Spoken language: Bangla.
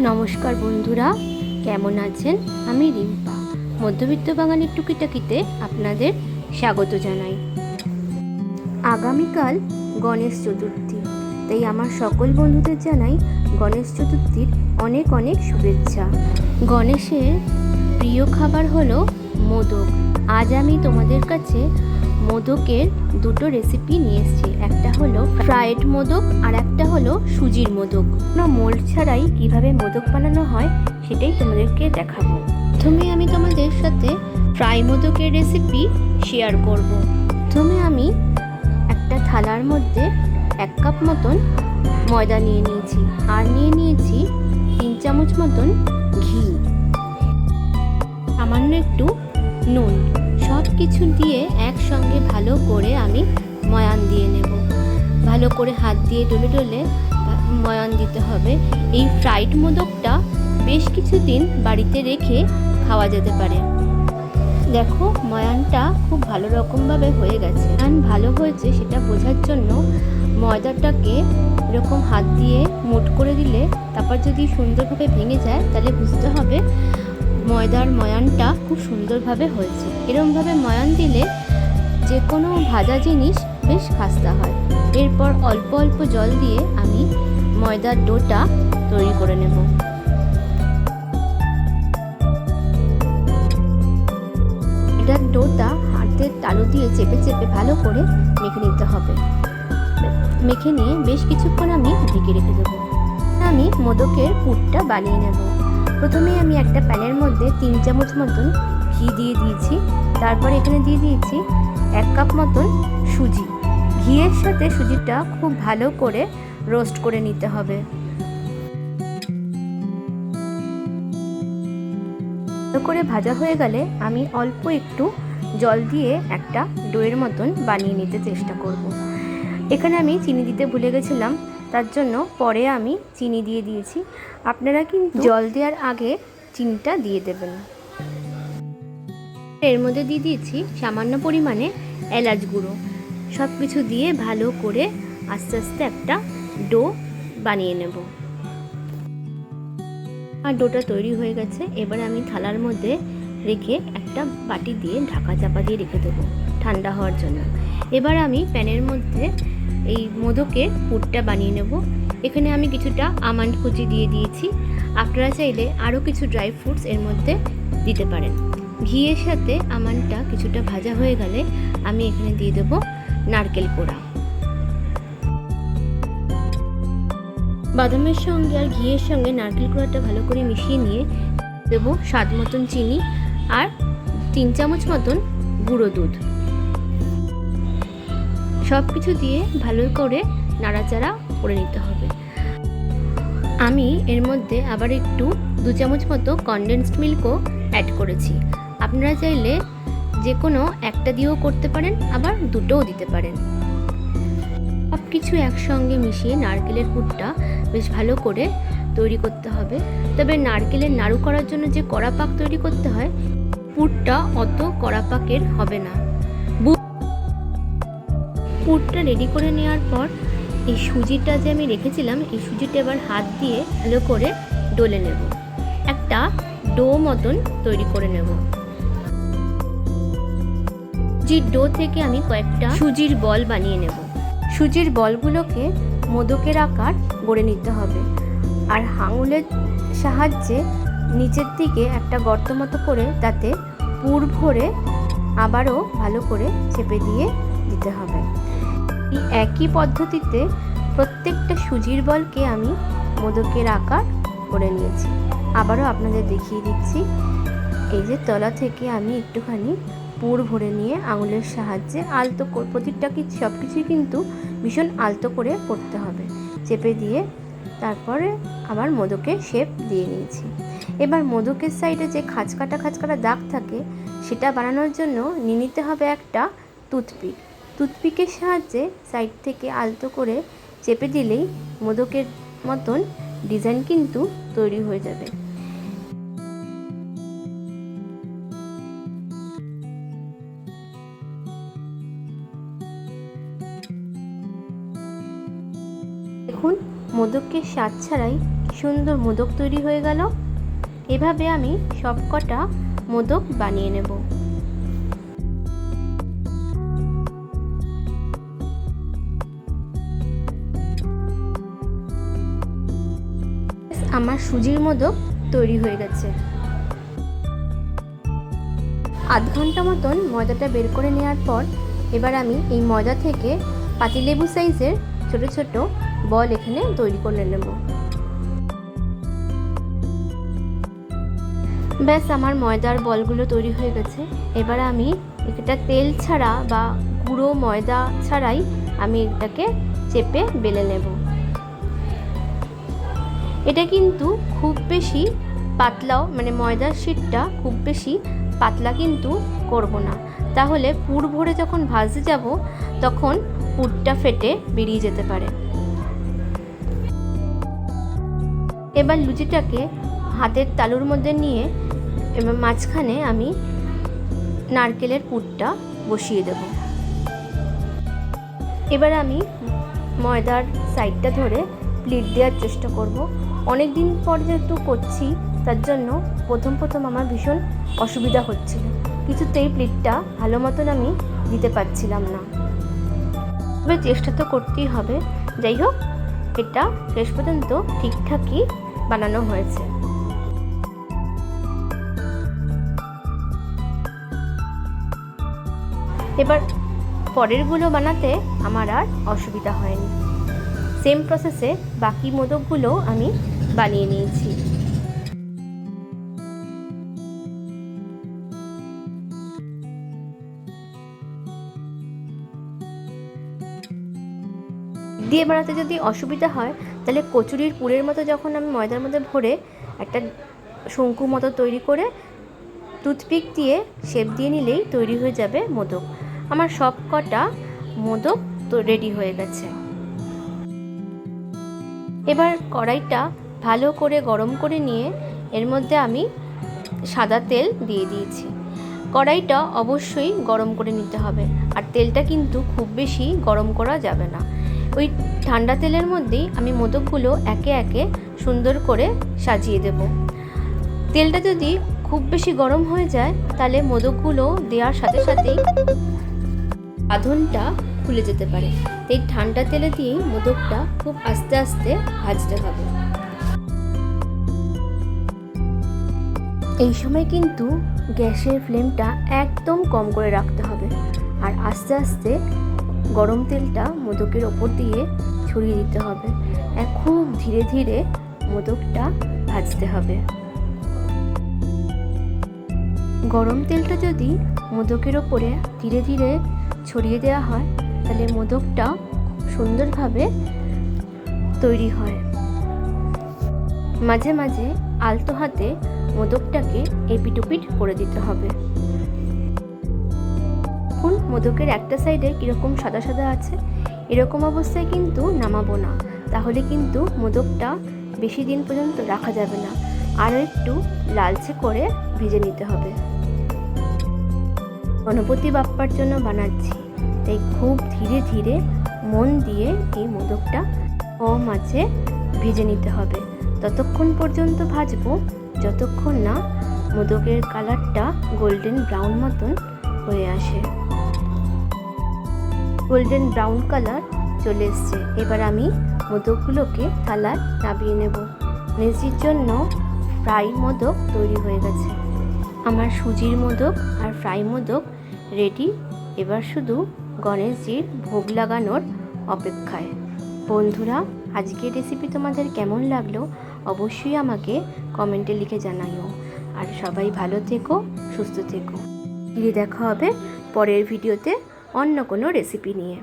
নমস্কার বন্ধুরা, কেমন আছেন? আমি রিম্পা। মধ্যবিত্ত বাঙালির টুকিটাকিতে আপনাদের স্বাগত জানাই। আগামীকাল গণেশ চতুর্থী, তাই আমার সকল বন্ধুদের জানাই গণেশ চতুর্থীর অনেক অনেক শুভেচ্ছা। গণেশের প্রিয় খাবার হলো মোদক। আজ আমি তোমাদের কাছে মোদকের দুটো রেসিপি নিয়ে এসেছি। একটা হলো ফ্রায়েড মোদক আর একটা হলো সুজির মোদক। না মোল্ড ছাড়াই কীভাবে মোদক বানানো হয় সেটাই তোমাদেরকে দেখাবো। প্রথমে আমি তোমাদের সাথে ফ্রাই মোদকের রেসিপি শেয়ার করব। প্রথমে আমি একটা থালার মধ্যে এক কাপ মতন ময়দা নিয়ে নিয়েছি আর নিয়ে নিয়েছি তিন চামচ মতন ঘি। সামান্য একটু নুন। সব কিছু দিয়ে একসঙ্গে ভালো করে আমি ময়ান দিয়ে নেব। ভালো করে হাত দিয়ে ডলে ডলে ময়ান দিতে হবে। এই ফ্রাইড মোদকটা বেশ কিছুদিন বাড়িতে রেখে খাওয়া যেতে পারে। দেখো, ময়ানটা খুব ভালো রকমভাবে হয়ে গেছে। ময়ান ভালো হয়েছে সেটা বোঝার জন্য ময়দাটাকে এরকম হাত দিয়ে মুট করে দিলে, তারপর যদি সুন্দরভাবে ভেঙে যায়, তাহলে বুঝতে হবে ময়দার ময়ানটা খুব সুন্দরভাবে হয়েছে। এরমভাবে ময়ান দিলে যে কোনো ভাজা জিনিস বেশ খাস্তা হয়। এরপর অল্প অল্প জল দিয়ে আমি ময়দার ডোটা তৈরি করে নেব। এটার ডোটা হাতের তালু দিয়ে চেপে চেপে ভালো করে মেখে নিতে হবে। মেখে নিয়ে বেশ কিছুক্ষণ আমি ঢেকে রেখে দেবো। আমি মোদকের পুরটা বানিয়ে নেব। প্রথমে আমি একটা প্যানের মধ্যে তিন চামচ মতন ঘি দিয়ে দিয়েছি। তারপর এখানে দিয়ে দিয়েছি এক কাপ মতন সুজি। ঘিয়ের সাথে সুজিটা খুব ভালো করে রোস্ট করে নিতে হবে। করে ভাজা হয়ে গেলে আমি অল্প একটু জল দিয়ে একটা ডোয়ের মতন বানিয়ে নিতে চেষ্টা করব। এখানে আমি চিনি দিতে ভুলে গেছিলাম। তার জন্য পরে আমি চিনি দিয়ে দিয়েছি। আপনারা কিন্তু জল দেওয়ার আগে চিনিটা দিয়ে দেবেন। এর মধ্যে দিয়ে দিয়েছি সামান্য পরিমাণে এলাচ গুঁড়ো। সব কিছু দিয়ে ভালো করে আস্তে আস্তে একটা ডো বানিয়ে নেব। আর ডোটা তৈরি হয়ে গেছে। এবার আমি থালার মধ্যে রেখে একটা বাটি দিয়ে ঢাকা চাপা দিয়ে রেখে দেবো ঠান্ডা হওয়ার জন্য। এবার আমি প্যানের মধ্যে এই মোদকের পুরটা বানিয়ে নেব। এখানে আমি কিছুটা আমান্ড কুচি দিয়ে দিয়েছি। আপনারা চাইলে আরও কিছু ড্রাই ফ্রুটস এর মধ্যে দিতে পারেন। ঘিয়ের সাথে আমানটা কিছুটা ভাজা হয়ে গেলে আমি এখানে দিয়ে দেব নারকেল কোড়া বাদামের সঙ্গে আর ঘিয়ের সঙ্গে নারকেল কোড়াটা ভালো করে মিশিয়ে নিয়ে দেবো স্বাদ মতন চিনি আর তিন চামচ মতন গুঁড়ো দুধ। সব কিছু দিয়ে ভালো করে নাড়াচাড়া করে নিতে হবে। আমি এর মধ্যে আবার একটু দু চামচ মতো কনডেন্সড মিল্কও অ্যাড করেছি। আপনারা চাইলে যে কোনো একটা দিয়েও করতে পারেন, আবার দুটোও দিতে পারেন। সব কিছু একসঙ্গে মিশিয়ে নারকেলের পুরটা বেশ ভালো করে তৈরি করতে হবে। তবে নারকেলের নাড়ু করার জন্য যে কড়া পাক তৈরি করতে হয়, পুরটা অত কড়া পাকের হবে না। পুরটা রেডি করে নেওয়ার পর এই সুজিটা যে আমি রেখেছিলাম, এই সুজিটা এবার হাত দিয়ে ভালো করে ডলে নেব। একটা ডো মতন তৈরি করে নেব। সুজির ডো থেকে আমি কয়েকটা সুজির বল বানিয়ে নেব। সুজির বলগুলোকে মোদকের আকার গড়ে নিতে হবে। আর হাঙুলের সাহায্যে নিচের দিকে একটা গর্ত মতো করে তাতে পুর ভরে আবারও ভালো করে চেপে দিয়ে দিতে হবে। এই একই পদ্ধতিতে প্রত্যেকটা সুজির বলকে আমি মোদকের আকার করে নিয়েছি। আবারও আপনাদের দেখিয়ে দিচ্ছি, এই যে তলা থেকে আমি একটুখানি পুর ভরে নিয়ে আঙুলের সাহায্যে আলতো প্রতিটা কি, সব কিছুই কিন্তু ভীষণ আলতো করে করতে হবে। চেপে দিয়ে তারপরে আবার মোদকে শেপ দিয়ে নিয়েছি। এবার মোদকের সাইডে যে খাঁচকাটা খাঁচকাটা দাগ থাকে, সেটা বানানোর জন্য নিয়ে নিতে হবে একটা টুথপিক। টুথপিকের সাহায্যে সাইড থেকে আলতো করে চেপে দিলেই মোদকের মতন ডিজাইন কিন্তু তৈরি হয়ে যাবে। দেখুন, মোদকের স্বাদ ছাড়াই সুন্দর মোদক তৈরি হয়ে গেল। এভাবে আমি সবকটা মোদক বানিয়ে নেব। আমার সুজির মোদক তৈরি হয়ে গেছে। আধ ঘণ্টা মতন ময়দাটা বের করে নেওয়ার পর এবার আমি এই ময়দা থেকে পাতিলেবু সাইজের ছোট ছোট বল এখানে তৈরি করে নেব। ব্যাস, আমার ময়দার বলগুলো তৈরি হয়ে গেছে। এবার আমি এটা তেল ছাড়া বা গুঁড়ো ময়দা ছাড়াই আমি এটাকে চেপে বেলে নেব। এটা কিন্তু খুব বেশি পাতলাও মানে ময়দার শিটটা খুব বেশি পাতলা কিন্তু করব না। তাহলে পুর ভরে যখন ভাজতে যাব, তখন পুরটা ফেটে বেরিয়ে যেতে পারে। এবার লুচিটাকে হাতের তালুর মধ্যে নিয়ে এবার মাঝখানে আমি নারকেলের পুরটা বসিয়ে দেব। এবার আমি ময়দার সাইডটা ধরে প্লিট দেওয়ার চেষ্টা করব। অনেক দিন পর যেহেতু করছি, তার জন্য প্রথম প্রথম আমার ভীষণ অসুবিধা হচ্ছিল। কিছুতেই প্লিটটা ভালো মতন আমি দিতে পারছিলাম না। তবে চেষ্টা তো করতেই হবে। যাই হোক, এটা শেষ পর্যন্ত ঠিকঠাকই বানানো হয়েছে। এবার পরেরগুলো বানাতে আমার আর অসুবিধা হয়নি। সেম প্রসেসে বাকি মোদকগুলো আমি বানিয়ে নিয়েছি। দিয়ে বানাতে যদি অসুবিধা হয়, তাহলে কচুরির পুরের মতো যখন আমি ময়দার মধ্যে ভরে একটা শঙ্কু মতো তৈরি করে টুথপিক দিয়ে শেপ দিয়ে নিলেই তৈরি হয়ে যাবে মোদক। আমার সব কটা মোদক তো রেডি হয়ে গেছে। এবার কড়াইটা ভালো করে গরম করে নিয়ে এর মধ্যে আমি সাদা তেল দিয়ে দিয়েছি। কড়াইটা অবশ্যই গরম করে নিতে হবে। আর তেলটা কিন্তু খুব বেশি গরম করা যাবে না। ওই ঠান্ডা তেলের মধ্যেই আমি মোদকগুলো একে একে সুন্দর করে সাজিয়ে দেব। তেলটা যদি খুব বেশি গরম হয়ে যায়, তাহলে মোদকগুলো দেওয়ার সাথে সাথেই আধনটা খুলে যেতে পারে। এই ঠান্ডা তেলে দিয়েই মোদকটা খুব আস্তে আস্তে ভাজতে হবে। এই সময় কিন্তু গ্যাসের ফ্লেমটা একদম কম করে রাখতে হবে। আর আস্তে আস্তে গরম তেলটা মোদকের ওপর দিয়ে ছড়িয়ে দিতে হবে। খুব ধীরে ধীরে মোদকটা ভাজতে হবে। গরম তেলটা যদি মোদকের ওপরে ধীরে ধীরে ছড়িয়ে দেওয়া হয়, তাহলে মোদকটা সুন্দরভাবে তৈরি হয়। মাঝে মাঝে আলতো হাতে মোদকটাকে এপিটুপিট করে দিতে হবে। দেখুন, মোদকের একটা সাইডে কীরকম সাদা সাদা আছে, এরকম অবস্থায় কিন্তু নামাবো না। তাহলে কিন্তু মোদকটা বেশি দিন পর্যন্ত রাখা যাবে না। আরও একটু লালচে করে ভেজে নিতে হবে। গণপতি বাপ্পার জন্য বানাচ্ছি। তাই খুব ধীরে ধীরে মন দিয়ে এই মোদকটা কম আছে ভেজে নিতে হবে। ততক্ষণ পর্যন্ত ভাজবো। যতক্ষণ না মোদকের কালারটা গোল্ডেন ব্রাউন মতন হয়ে আসে। গোল্ডেন ব্রাউন কালার চলে এসছে। এবার আমি মোদকগুলোকে থালায় নামিয়ে নেব। মেজির জন্য ফ্রাই মোদক তৈরি হয়ে গেছে। আমার সুজির মোদক আর ফ্রাই মোদক রেডি। এবার শুধু গণেশজির ভোগ লাগানোর অপেক্ষায়। বন্ধুরা, আজকের রেসিপি তোমাদের কেমন লাগল? অবশ্যই আমাকে কমেন্টে লিখে জানাইও। আর সবাই ভালো থেকো, সুস্থ থেকো। ফিরে দেখা হবে পরের ভিডিওতে অন্য কোনো রেসিপি নিয়ে।